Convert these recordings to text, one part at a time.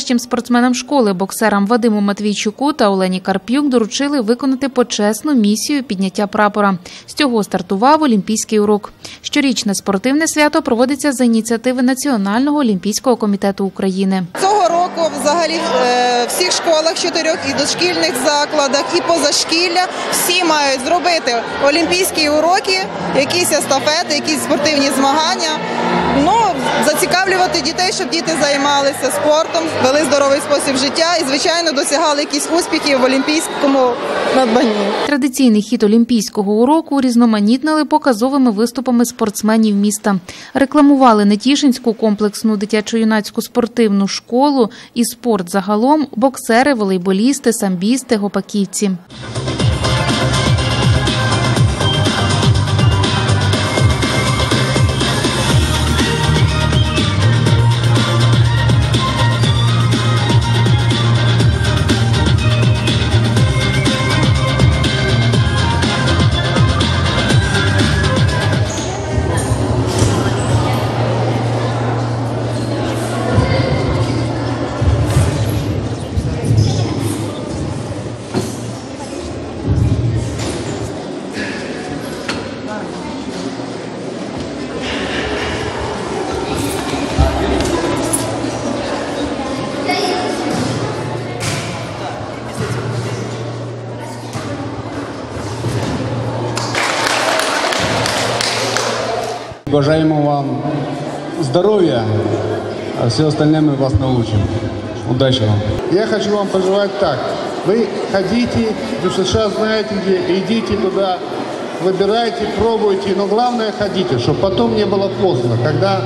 найкращим спортсменам школи, боксерам Вадиму Матвійчуку та Олені Карп'юк доручили виконати почесну місію підняття прапора. З цього стартував Олімпійський урок. Щорічне спортивне свято проводиться за ініціативи Національного олімпійського комітету України. Цього року взагалі е, в всіх школах чотирьох і дошкільних закладах, і позашкілля всі мають зробити олімпійські уроки, якісь естафети, якісь спортивні змагання. Зацікавлювати дітей, щоб діти займалися спортом, вели здоровий спосіб життя і, звичайно, досягали якісь успіхів в олімпійському надбанні. Традиційний хід олімпійського уроку урізноманітнили показовими виступами спортсменів міста. Рекламували Нетішинську комплексну дитячо-юнацьку спортивну школу і спорт загалом боксери, волейболісти, самбісти, гопаківці. Бажаємо вам здоровья, а все остальное мы вас научим. Удачи вам. Я хочу вам пожелать так. Вы ходите, в США знаете где, идите туда, выбирайте, пробуйте, но главное ходите, чтобы потом не было поздно, когда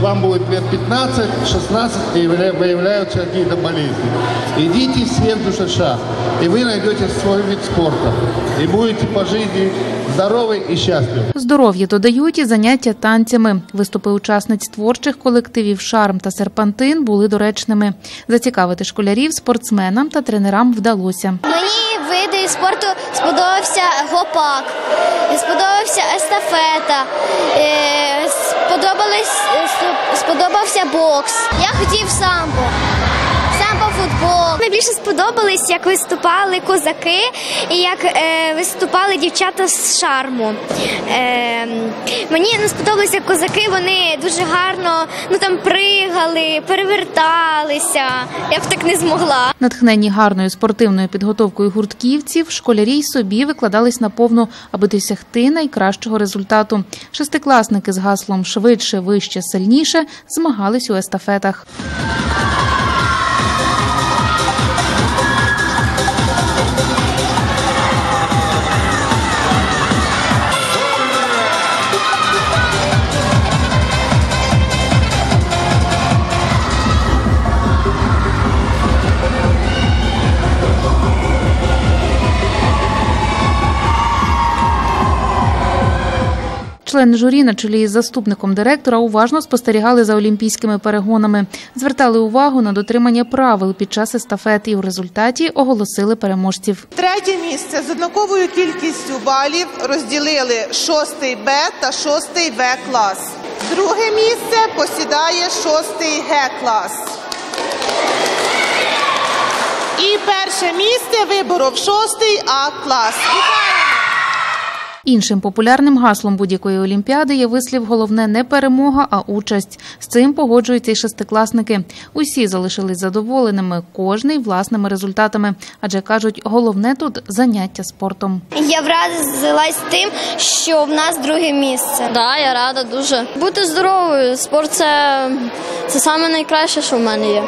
вам будет лет 15-16 и выявля- выявляются какие-то болезни. Идите все в США, и вы найдете свой вид спорта, и будете по жизни здоровы и счастливы. Здоров'я додають і заняття танцями. Виступи учасниць творчих колективів Шарм та Серпантин були доречними. Зацікавити школярів спортсменам та тренерам вдалося. Мені види спорту сподобався гопак, сподобався естафета, сподобались, е, сподобався бокс. Я хотів самбо. Футбол. Найбільше сподобались, як виступали козаки і як е, виступали дівчата з шарму. Е, мені не сподобалися козаки, вони дуже гарно ну, там пригали, переверталися. Я б так не змогла. Натхнені гарною спортивною підготовкою гуртківців, школярі й собі викладались наповну, аби досягти найкращого результату. Шестикласники з гаслом швидше, вище, сильніше змагались у естафетах. Члени журі на чолі із заступником директора уважно спостерігали за олімпійськими перегонами, звертали увагу на дотримання правил під час естафет і у результаті оголосили переможців. Третє місце з однаковою кількістю балів розділили 6 Б та 6 В клас. Друге місце посідає 6 Г клас. І перше місце виборов 6 А клас. Іншим популярним гаслом будь-якої олімпіади є вислів головне не перемога, а участь. З цим погоджуються й шестикласники. Усі залишились задоволеними, кожний власними результатами, адже кажуть, головне тут заняття спортом. Я вразилась тим, що в нас друге місце. Да, я рада дуже. Бути здоровою. Спорт це, це саме найкраще, що в мене є.